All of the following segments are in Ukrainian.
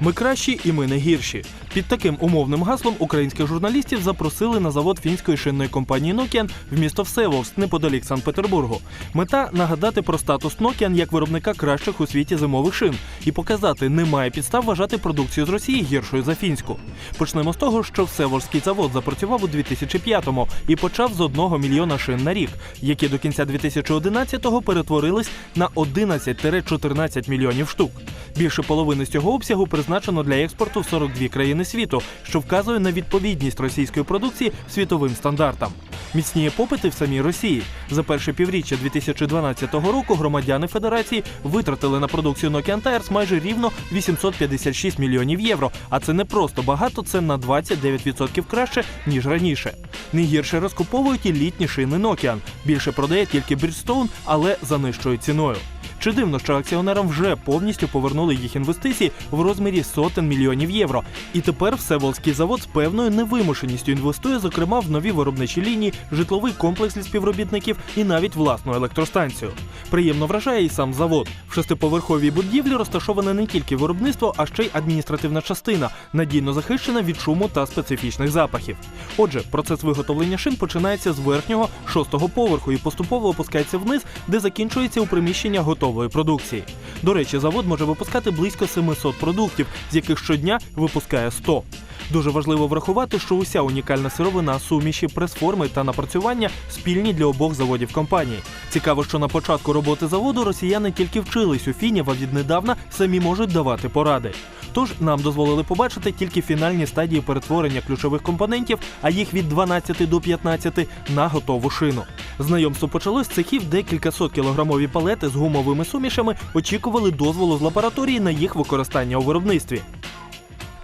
Ми кращі і ми не гірші. Під таким умовним гаслом українських журналістів запросили на завод фінської шинної компанії Nokian в місто Всеволжськ неподалік Санкт-Петербургу. Мета нагадати про статус Nokian як виробника кращих у світі зимових шин і показати, немає підстав вважати продукцію з Росії гіршою за фінську. Почнемо з того, що Всеволжський завод запрацював у 2005-му і почав з 1 мільйона шин на рік, які до кінця 2011-го перетворились на 11-14 мільйонів штук. Більше половини з цього обсягу призначено для експорту в 42 країни світу, що вказує на відповідність російської продукції світовим стандартам. Міцніє попити в самій Росії. За перше півріччя 2012 року громадяни Федерації витратили на продукцію Nokian Tires майже рівно 856 мільйонів євро. А це не просто багато, це на 29% краще ніж раніше. Не гірше розкуповують і літні шини Nokian. Більше продає тільки Bridgestone, але за нижчою ціною. Чи дивно, що акціонерам вже повністю повернули їх інвестиції в розмірі сотень мільйонів євро. І тепер Всеволзький завод з певною невимушеністю інвестує, зокрема, в нові виробничі лінії, житловий комплекс для співробітників і навіть власну електростанцію. Приємно вражає і сам завод. В шестиповерховій будівлі розташоване не тільки виробництво, а ще й адміністративна частина, надійно захищена від шуму та специфічних запахів. Отже, процес виготовлення шин починається з верхнього шостого поверху і поступово опускається вниз, де закінчується у приміщення готової продукції. До речі, завод може випускати близько 700 продуктів, з яких щодня випускає 100. Дуже важливо врахувати, що уся унікальна сировина, суміші, прес-форми та напрацювання спільні для обох заводів компанії. Цікаво, що на початку роботи заводу росіяни тільки вчились у фінів, а віднедавна самі можуть давати поради. Тож нам дозволили побачити тільки фінальні стадії перетворення ключових компонентів, а їх від 12 до 15 на готову шину. Знайомство почалось з цехів, де кількасот кілограмові палети з гумовими сумішами очікували дозволу з лабораторії на їх використання у виробництві.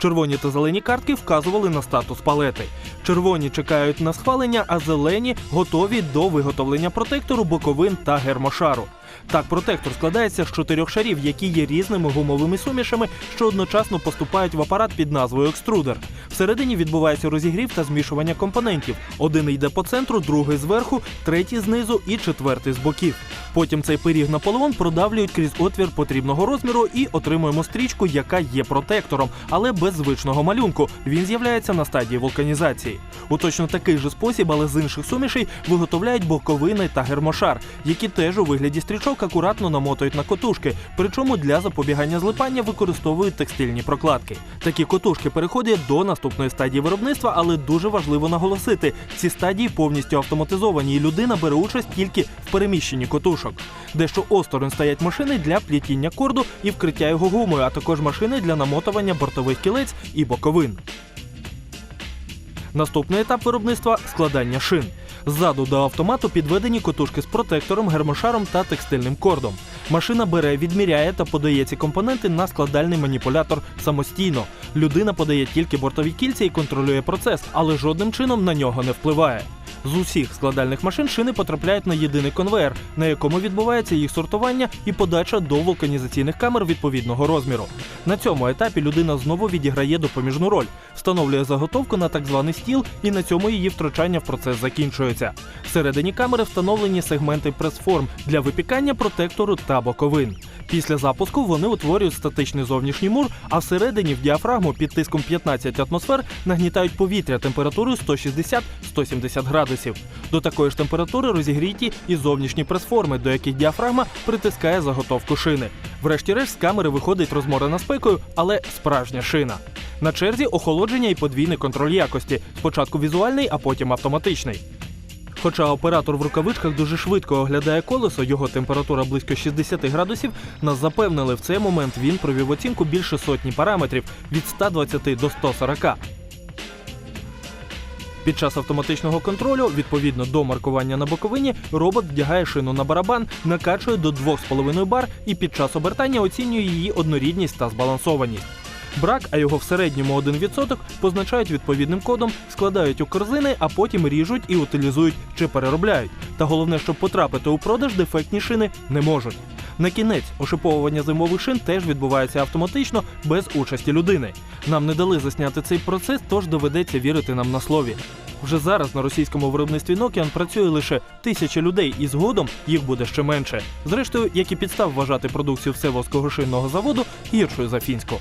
Червоні та зелені картки вказували на статус палети. Червоні чекають на схвалення, а зелені готові до виготовлення протектору, боковин та гермошару. Так, протектор складається з чотирьох шарів, які є різними гумовими сумішами, що одночасно поступають в апарат під назвою екструдер. Всередині відбувається розігрів та змішування компонентів. Один йде по центру, другий зверху, третій знизу і четвертий з боків. Потім цей пиріг Наполеон продавлюють крізь отвір потрібного розміру і отримуємо стрічку, яка є протектором, але без звичного малюнку. Він з'являється на стадії вулканізації. У точно такий же спосіб, але з інших сумішей, виготовляють боковини та гермошар, які теж у вигляді стрічок акуратно намотують на котушки. Причому для запобігання злипання використовують текстильні прокладки. Такі котушки переходять до наступної стадії виробництва, але дуже важливо наголосити: ці стадії повністю автоматизовані, і людина бере участь тільки в переміщенні котушок. Дещо осторонь стоять машини для плітіння корду і вкриття його гумою, а також машини для намотування бортових кілець і боковин. Наступний етап виробництва складання шин. Ззаду до автомату підведені котушки з протектором, гермошаром та текстильним кордом. Машина бере, відміряє та подає ці компоненти на складальний маніпулятор самостійно. Людина подає тільки бортові кільця і контролює процес, але жодним чином на нього не впливає. З усіх складальних машин шини потрапляють на єдиний конвеєр, на якому відбувається їх сортування і подача до вулканізаційних камер відповідного розміру. На цьому етапі людина знову відіграє допоміжну роль, встановлює заготовку на так званий стіл, і на цьому її втручання в процес закінчується. Всередині камери встановлені сегменти прес-форм для випікання протектору та боковин. Після запуску вони утворюють статичний зовнішній мур, а всередині в діафрагму під тиском 15 атмосфер нагнітають повітря температурою 160-170 градусів. До такої ж температури розігріті і зовнішні прес-форми, до яких діафрагма притискає заготовку шини. Врешті-решт з камери виходить розморена спекою, але справжня шина. На черзі охолодження і подвійний контроль якості. Спочатку візуальний, а потім автоматичний. Хоча оператор в рукавичках дуже швидко оглядає колесо, його температура близько 60 градусів, нас запевнили, в цей момент він провів оцінку більше сотні параметрів від 120 до 140. Під час автоматичного контролю, відповідно до маркування на боковині, робот вдягає шину на барабан, накачує до 2,5 бар і під час обертання оцінює її однорідність та збалансованість. Брак, а його в середньому 1% позначають відповідним кодом, складають у корзини, а потім ріжуть і утилізують чи переробляють. Та головне, щоб потрапити у продаж, дефектні шини не можуть. На кінець ошиповування зимових шин теж відбувається автоматично без участі людини. Нам не дали засняти цей процес, тож доведеться вірити нам на слові. Вже зараз на російському виробництві Nokian працює лише тисяча людей, і згодом їх буде ще менше. Зрештою, як і підстав вважати продукцію Всеволського шинного заводу гіршою за фінську.